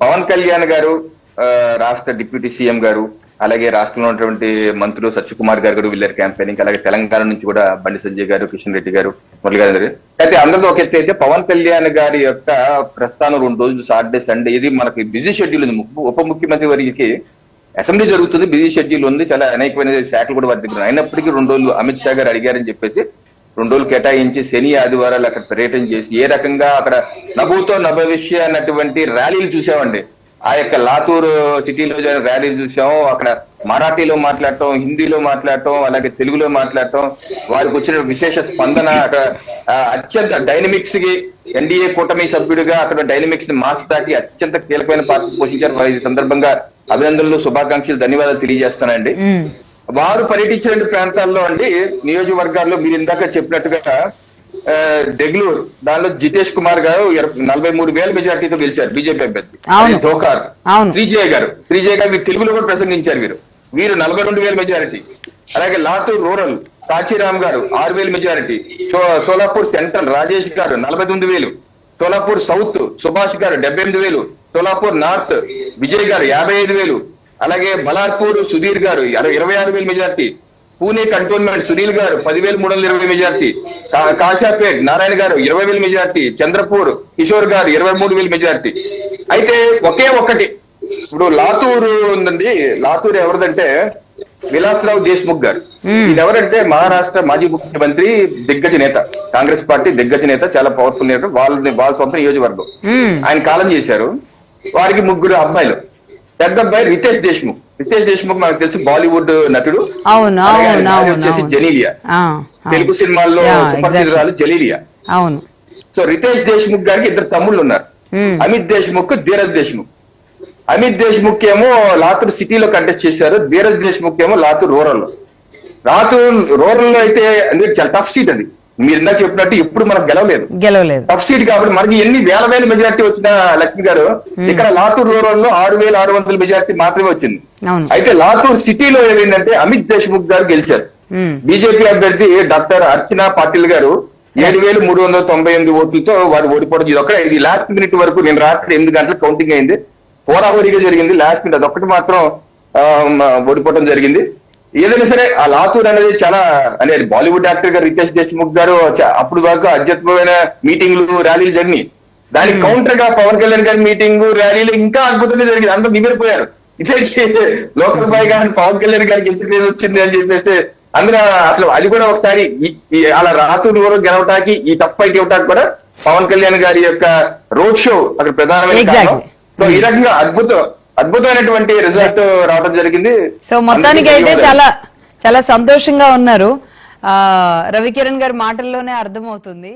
పవన్ కళ్యాణ్ గారు ఆ, రాష్ట్ర డిప్యూటీ సీఎం గారు అలాగే రాష్ట్రంలో ఉన్నటువంటి మంత్రులు సత్యకుమార్ గారు కూడా వెళ్ళారు క్యాంపెయినింగ్ అలాగే తెలంగాణ నుంచి కూడా బండి సంజయ్ గారు కిషన్ రెడ్డి గారు మురళి గారు అయితే అందరితో ఒక ఎత్తు అయితే పవన్ కళ్యాణ్ గారి యొక్క ప్రస్థానం రెండు రోజులు సాటర్డే సండే ఇది మనకి బిజీ షెడ్యూల్ ఉంది. ఉప ముఖ్యమంత్రి వారికి అసెంబ్లీ జరుగుతుంది బిజీ షెడ్యూల్ ఉంది చాలా అనేకమైన శాఖలు కూడా వారి దగ్గర అయినప్పటికీ రెండు రోజులు అమిత్ షా గారు అడిగారని చెప్పేసి రెండు రోజులు కేటాయించి శని ఆదివారాలు అక్కడ పర్యటన చేసి ఏ రకంగా అక్కడ నభూతో నభవిష్య అన్నటువంటి ర్యాలీలు చూసామండి. ఆ యొక్క లాతూరు సిటీలో జరిగిన ర్యాలీలు చూసాము. అక్కడ మరాఠీలో మాట్లాడటం హిందీలో మాట్లాడటం అలాగే తెలుగులో మాట్లాడటం వారికి వచ్చిన విశేష స్పందన అక్కడ అత్యంత డైనమిక్స్కి ఎన్డీఏ కూటమి సభ్యుడిగా అక్కడ డైనమిక్స్ని మార్చడానికి అత్యంత కీలకమైన పాత్ర పోషించారు. వారి ఈ సందర్భంగా అభినందనలు శుభాకాంక్షలు ధన్యవాదాలు తెలియజేస్తానండి వారు పర్యటించిన ప్రాంతాల్లో అండి నియోజకవర్గాల్లో మీరు ఇందాక చెప్పినట్టుగా దెగ్లూరు దానిలో జితేష్ కుమార్ గారు నలభై మూడు వేల మెజార్టీతో గెలిచారు బీజేపీ అభ్యర్థి. ధోకార్. శ్రీజయ్ గారు. శ్రీజయ్ గారు వీరు తెలుగులో కూడా ప్రసంగించారు వీరు వీరు నలభై రెండు వేల మెజారిటీ. అలాగే లాతూర్ రూరల్ కాచిరామ్ గారు ఆరు వేల మెజారిటీ. సోలాపూర్ సెంట్రల్ రాజేష్ గారు నలభై తొమ్మిది వేలు. సోలాపూర్ సౌత్ సుభాష్ గారు డెబ్బై ఎనిమిది వేలు. సోలాపూర్ నార్త్ విజయ్ గారు యాభై ఐదు వేలు. అలాగే బలార్పూర్ సుధీర్ గారు ఇర- ఇరవై ఆరు వేలు మెజార్టీ. పూణే కంటోన్మెంట్ సునీల్ గారు పదివేల మూడు వందల ఇరవై మెజార్టీ. కాశాపేట్ నారాయణ గారు ఇరవై వేల మెజార్టీ. చంద్రపూర్ కిషోర్ గారు ఇరవై మూడు వేల మెజార్టీ. అయితే ఒకే ఒక్కటి. ఇప్పుడు లాతూరు ఉందండి. లాతూర్ ఎవరిదంటే విలాసరావు దేశ్ముఖ్ గారు. ఇది ఎవరంటే మహారాష్ట్ర మాజీ ముఖ్యమంత్రి దిగ్గజ నేత. కాంగ్రెస్ పార్టీ దిగ్గజ నేత చాలా పవర్ఫుల్ నేత. వాళ్ళని వాళ్ళ సొంత నియోజకవర్గం. ఆయన కాలం చేశారు. వారికి ముగ్గురు అబ్బాయిలు పెద్ద అబ్బాయి రితేష్ దేశ్ముఖ్. రితేష్ దేశ్ముఖ్ మనకు తెలిసి బాలీవుడ్ నటుడు. అవును అవును వచ్చేసి అవును. తెలుగు సినిమాల్లో. సుపరిచితురాలు జలీలియా అవును. సో రితేష్ దేశ్ముఖ్ గారికి ఇద్దరు తమ్ముళ్ళు ఉన్నారు. అమిత్ దేశ్ముఖ్ ధీరజ్ దేశ్ముఖ్. అమిత్ దేశ్ముఖ్ ఏమో లాతూర్ సిటీలో కంటెస్ట్ చేశారు. ధీరజ్ దేశ్ముఖ్ ఏమో లాతూర్ రూరల్లో లాతూర్ రూరల్లో అయితే అందుకే చాలా టఫ్ సీట్ అది. మీరు ఇందాక చెప్పినట్టు ఎప్పుడు మనకు గెలవలేదు. గెలవలేదు. టఫ్ సీట్ కాబట్టి మనకి ఎన్ని వేల వేల మెజార్టీ వచ్చిన లక్ష్మి గారు ఇక్కడ లాతూర్ రూరల్లో ఆరు వేల ఆరు వందల మెజార్టీ మాత్రమే వచ్చింది. అయితే లాతూర్ సిటీలో ఏమైందంటే అమిత్ దేశ్ముఖ్ గారు గెలిచారు. బీజేపీ అభ్యర్థి డాక్టర్ అర్చనా పాటిల్ గారు ఏడు వేలు మూడు వందల తొంభై ఎనిమిది ఓట్లతో వారు ఓడిపోవడం ఇది ఒకటే ఇది లాస్ట్ మినిట్ వరకు నేను రాత్రి ఎనిమిది గంటలకు కౌంటింగ్ అయింది. హోరాహోరీగా జరిగింది. లాస్ట్ మినిట్ అదొక్కటి మాత్రం ఓడిపోవడం జరిగింది. ఏదైనా సరే ఆ లాతూర్ అనేది చాలా అనేది బాలీవుడ్ యాక్టర్ గారు రితేష్ దేశ్ముఖ్ గారు అప్పుడు వరకు అత్యద్భుతమైన మీటింగ్లు ర్యాలీలు జరిగినాయి. దానికి కౌంటర్గా పవన్ కళ్యాణ్ గారి మీటింగ్ ర్యాలీలు ఇంకా అద్భుతంగా జరిగింది. అందరూ నిమిరిపోయారు ఇదే లోకల్ బాయ్ పవన్ కళ్యాణ్ గారికి ఎందుకు లేదు వచ్చింది అని చెప్పేసి అందులో అసలు అది కూడా ఒకసారి అలా రాత్రులు కూడా గెలవటానికి ఈ ఫైట్ ఇవ్వటానికి కూడా పవన్ కళ్యాణ్ గారి యొక్క రోడ్ షో అక్కడ ప్రధానమైన ఈ రకంగా అద్భుతం. అద్భుతమైనటువంటి రిజల్ట్ రావడం జరిగింది. సో మొత్తానికి అయితే. చాలా చాలా సంతోషంగా ఉన్నారు. ఆ రవికిరణ్ గారి మాటల్లోనే అర్థమవుతుంది.